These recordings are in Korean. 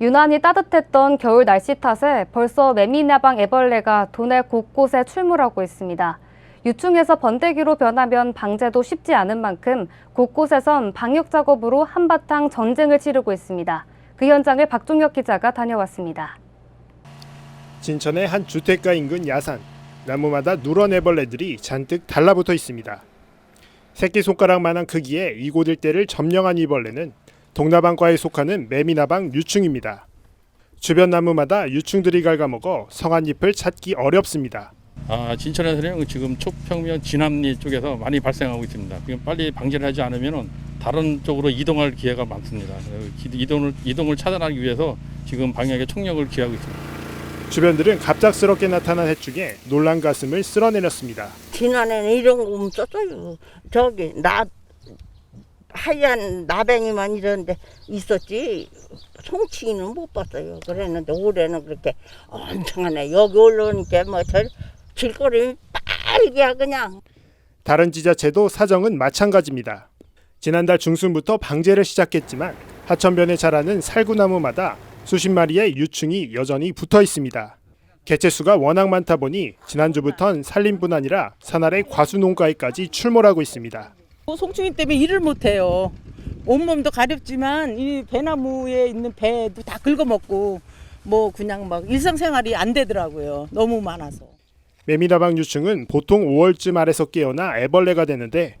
유난히 따뜻했던 겨울 날씨 탓에 벌써 매미나방 애벌레가 도내 곳곳에 출몰하고 있습니다. 유충에서 번데기로 변하면 방제도 쉽지 않은 만큼 곳곳에선 방역 작업으로 한바탕 전쟁을 치르고 있습니다. 그 현장을 박종혁 기자가 다녀왔습니다. 진천의 한 주택가 인근 야산 나무마다 누런 애벌레들이 잔뜩 달라붙어 있습니다. 새끼 손가락만한 크기의 이곳 일대를 점령한 이 벌레는 동나방과에 속하는 매미나방 유충입니다. 주변 나무마다 유충들이 갉아먹어 성한 잎을 찾기 어렵습니다. 아, 진천에서는 지금 초평면 진압리 쪽에서 많이 발생하고 있습니다. 지금 빨리 방지를 하지 않으면 다른 쪽으로 이동할 기회가 많습니다. 이동을 이동을 차단하기 위해서 지금 방역에 총력을 기하고 있습니다. 주변들은 갑작스럽게 나타난 해충에 놀란 가슴을 쓸어내렸습니다. 지난해는 이런 거 없었어요. 저기 나 하얀 나뱅이만 이런데 있었지 송치기는 못 봤어요. 그랬는데 올해는 그렇게 엄청 하네. 여기 올라오니까 뭐저 길거리 빨개야 그냥. 다른 지자체도 사정은 마찬가지입니다. 지난달 중순부터 방제를 시작했지만 하천변에 자라는 살구나무마다 수십 마리의 유충이 여전히 붙어 있습니다. 개체수가 워낙 많다 보니 지난주부턴 산림뿐 아니라 산아래 과수 농가에까지 출몰하고 있습니다. 뭐 송충이 때문에 일을 못해요. 온몸도 가렵지만 이 배나무에 있는 배도 다 긁어먹고 뭐 그냥 막 일상생활이 안 되더라고요. 너무 많아서. 매미다방 유충은 보통 5월쯤 아래서 깨어나 애벌레가 되는데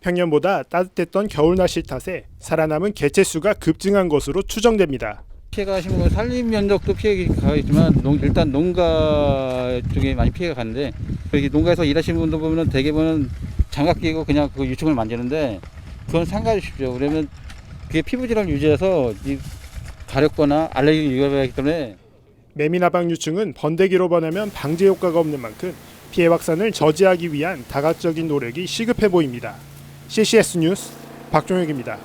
평년보다 따뜻했던 겨울 날씨 탓에 살아남은 개체수가 급증한 것으로 추정됩니다. 피해가 건 산림 면적도 피해가 있지만 농- 일단 농가 쪽에 많이 피해가 가는데 여기 농가에서 일하시는 분들 보면은 대개는 장갑 끼고 그냥 그 유충을 만지는데 그건 상가주십시오. 그러면 그게 피부 질환 유지해서 이 가렵거나 알레르기 유발하기 때문에 매미나방 유충은 번데기로 번하면 방제 효과가 없는 만큼 피해 확산을 저지하기 위한 다각적인 노력이 시급해 보입니다. CCS 뉴스 박종혁입니다.